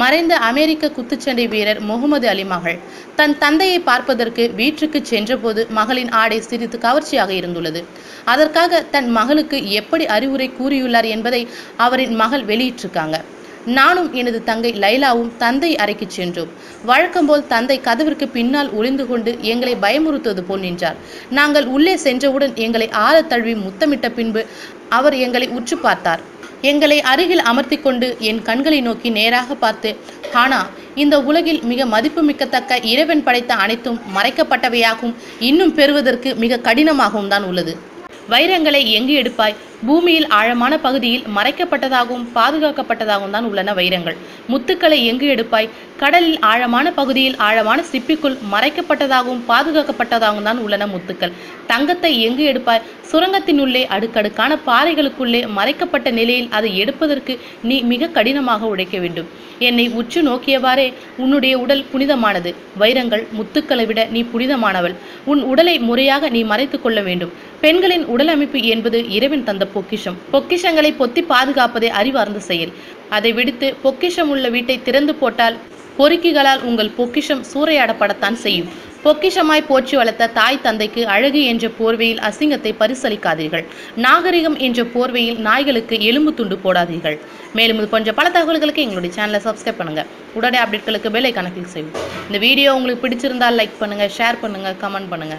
மறைந்த அமெரிக்க குத்துச்சண்டை வீரர் முகமது அலி மகள். தன் தந்தையை பார்ப்பதற்கு வீட்டுக்கு சென்றபோது மகளின் ஆடை சிரித்து கவர்ச்சியாக இருந்துள்ளது. அதற்காக தன் மகளுக்கு எப்படி அறிவுரை கூறியுள்ளார் என்பதை அவரின் மகள் வெளியிட்டிருக்காங்க. நானும் எனது தங்கை லைலாவும் தந்தை அறைக்கு சென்றோம். வழக்கம்போல் தந்தை கதவிற்கு பின்னால் ஒளிந்து கொண்டு எங்களை பயமுறுத்துவது போல் நின்றார். நாங்கள் உள்ளே சென்றவுடன் எங்களை ஆற தழுவி முத்தமிட்ட பின்பு அவர் எங்களை உற்று பார்த்தார். எங்களை அருகில் அமர்த்தி கொண்டு என் கண்களை நோக்கி நேராக பார்த்து ஹானா இந்த உலகில் மிக மதிப்புமிக்கத்தக்க இறைவன் படைத்த அனைத்தும் மறைக்கப்பட்டவையாகவும் இன்னும் பெறுவதற்கு மிக கடினமாகவும் தான் உள்ளது. வைரங்களை எங்கு எடுப்பாய்? பூமியில் ஆழமான பகுதியில் மறைக்கப்பட்டதாகவும் பாதுகாக்கப்பட்டதாகவும் தான் உள்ளன வைரங்கள். முத்துக்களை எங்கு எடுப்பாய்? கடலில் ஆழமான பகுதியில் ஆழமான சிப்பிக்குள் மறைக்கப்பட்டதாகவும் பாதுகாக்கப்பட்டதாகவும் தான் உள்ளன முத்துக்கள். தங்கத்தை எங்கு எடுப்பாய்? சுரங்கத்தினுள்ளே அடுக்கடுக்கான பாறைகளுக்குள்ளே மறைக்கப்பட்ட நிலையில் அதை எடுப்பதற்கு நீ மிக கடினமாக உழைக்க வேண்டும். என்னை உற்று நோக்கியவாறே உன்னுடைய உடல் புனிதமானது. வைரங்கள் முத்துக்களை விட நீ புனிதமானவள். உன் உடலை முறையாக நீ மறைத்து கொள்ள வேண்டும். பெண்களின் உடல் அமைப்பு என்பது இரவின் தந்த பொக்கிஷம். பொக்கிஷங்களை பொத்தி பாதுகாப்பதே அறிவார்ந்த செயல். அதை விடுத்து பொக்கிஷம் உள்ள வீட்டை திறந்து போட்டால் பொறுக்கிகளால் உங்கள் பொக்கிஷம் சூறையாடப்படத்தான் செய்யும். பொக்கிஷமாய் போற்றி வளர்த்த தாய் தந்தைக்கு அழகு என்ற போர்வையில் அசிங்கத்தை பரிசளிக்காதீர்கள். நாகரிகம் என்ற போர்வையில் நாய்களுக்கு எலும்பு துண்டு போடாதீர்கள். மேலும் இது போன்ற பல தகவல்களுக்கு எங்களுடைய சேனலை சப்ஸ்கிரைப் பண்ணுங்க. உடனே அப்டேட்களுக்கு பெல் ஐக்கான கிளிக் செய்யும் இந்த வீடியோ உங்களுக்கு பிடிச்சிருந்தால் லைக் பண்ணுங்க ஷேர் பண்ணுங்க கமெண்ட் பண்ணுங்க.